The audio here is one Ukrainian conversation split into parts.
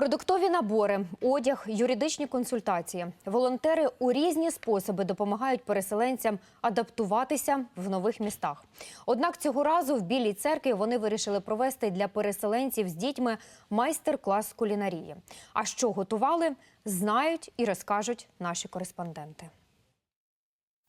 Продуктові набори, одяг, юридичні консультації. Волонтери у різні способи допомагають переселенцям адаптуватися в нових містах. Однак цього разу в Білій церкві вони вирішили провести для переселенців з дітьми майстер-клас кулінарії. А що готували, знають і розкажуть наші кореспонденти.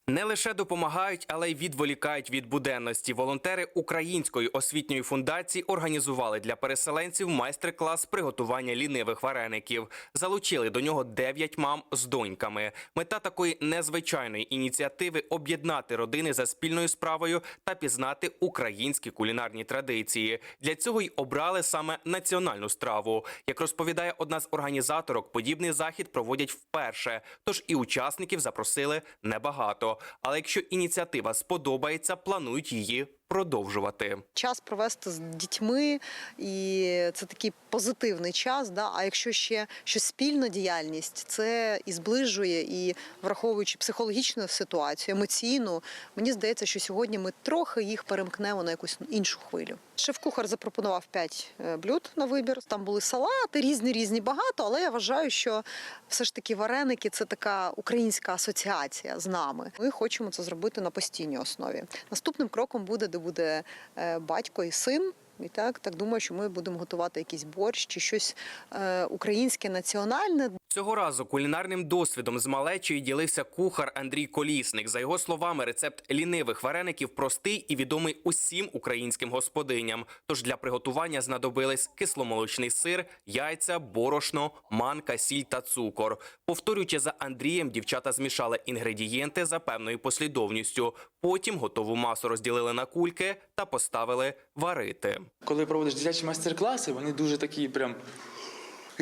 Не лише допомагають, але й відволікають від буденності. Волонтери Української освітньої фундації організували для переселенців майстер-клас приготування лінивих вареників. Залучили до нього 9 мам з доньками. Мета такої незвичайної ініціативи об'єднати родини за спільною справою та пізнати українські кулінарні традиції. Для цього й обрали саме національну страву. Як розповідає одна з організаторок, подібний захід проводять вперше. Тож і учасників запросили небагато. Але якщо ініціатива сподобається, планують її продовжувати. час провести з дітьми, і це такий позитивний час. Да? А якщо ще щось спільна діяльність, це і зближує, і враховуючи психологічну ситуацію, емоційну, мені здається, що сьогодні ми трохи їх перемкнемо на якусь іншу хвилю. Шеф-кухар запропонував 5 блюд на вибір. Там були салати, різні, різні багато, але я вважаю, що все ж таки вареники це така українська асоціація з нами. Ми хочемо це зробити на постійній основі. Наступним кроком буде, де буде е, батько і син. І так, так думаю, що ми будемо готувати якийсь борщ чи щось е, українське національне. Цього разу кулінарним досвідом з малечою ділився кухар Андрій Колісник. За його словами, рецепт лінивих вареників простий і відомий усім українським господиням. Тож для приготування знадобились кисломолочний сир, яйця, борошно, манка, сіль та цукор. Повторюючи за Андрієм, дівчата змішали інгредієнти за певною послідовністю. Потім готову масу розділили на кульки та поставили варити. Коли проводиш дитячі майстер-класи, вони дуже такі прям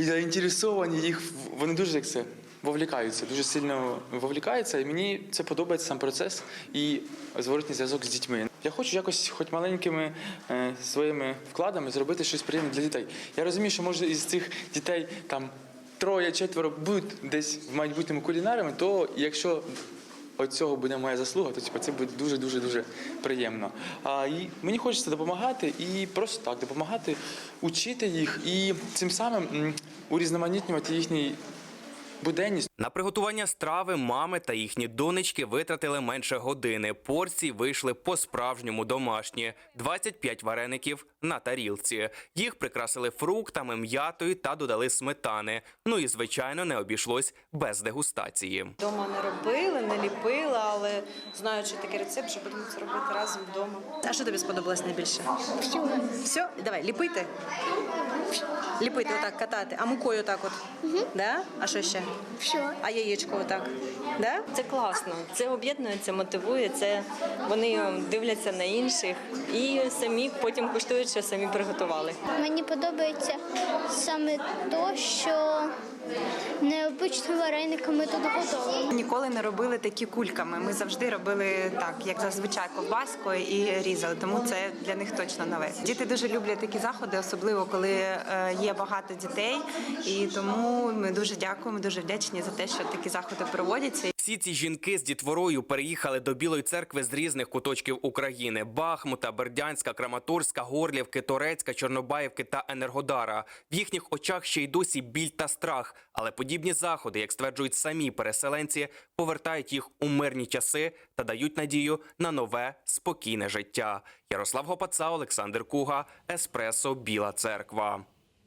заінтересовані, їх вони дуже як це вовлікаються, дуже сильно вовлікаються, і мені це подобається сам процес і зворотній зв'язок з дітьми. Я хочу якось, хоч маленькими е, своїми вкладами, зробити щось приємне для дітей. Я розумію, що може із цих дітей там троє, четверо будуть десь в майбутньому кулінарами, то якщо цього буде моя заслуга, то типу, це буде дуже дуже дуже приємно. А і мені хочеться допомагати і просто так допомагати, учити їх і цим самим урізноманітнювати їхній буденність. На приготування страви мами та їхні донечки витратили менше години. Порції вийшли по-справжньому домашні: 25 вареників на тарілці. Їх прикрасили фруктами, м'ятою та додали сметани. Ну і звичайно не обійшлось без дегустації. Дома не робили, не ліпила, але знаючи такий рецепт, що будемо це робити разом вдома. А що тобі сподобалось найбільше? Все. Все? Давай, ліпити. Ліпити, отак, катати. А мукою отак от. Да? А що ще? Все. А яєчко отак. Да? Це класно. Це об'єднує, це мотивує. Це вони дивляться на інших і самі потім куштують, що самі приготували. Мені подобається саме то, що необичними варениками тут готовимо. Ніколи не робили такі кульками. Ми завжди робили так, як зазвичай ковбаскою і різали. Тому це для них точно нове. Діти дуже люблять такі заходи, особливо коли е, є багато дітей. І тому ми дуже дякуємо, дуже вдячні за те, що такі заходи проводяться. Всі ці жінки з дітворою переїхали до Білої церкви з різних куточків України: Бахмута, Бердянська, Краматорська, Горлівки, Торецька, Чорнобаївки та Енергодара. В їхніх очах ще й досі біль та страх. Але подібні заходи, як стверджують самі переселенці, повертають їх у мирні часи та дають надію на нове спокійне життя. Ярослав Гопаца, Олександр Куга, Еспресо, Біла Церква.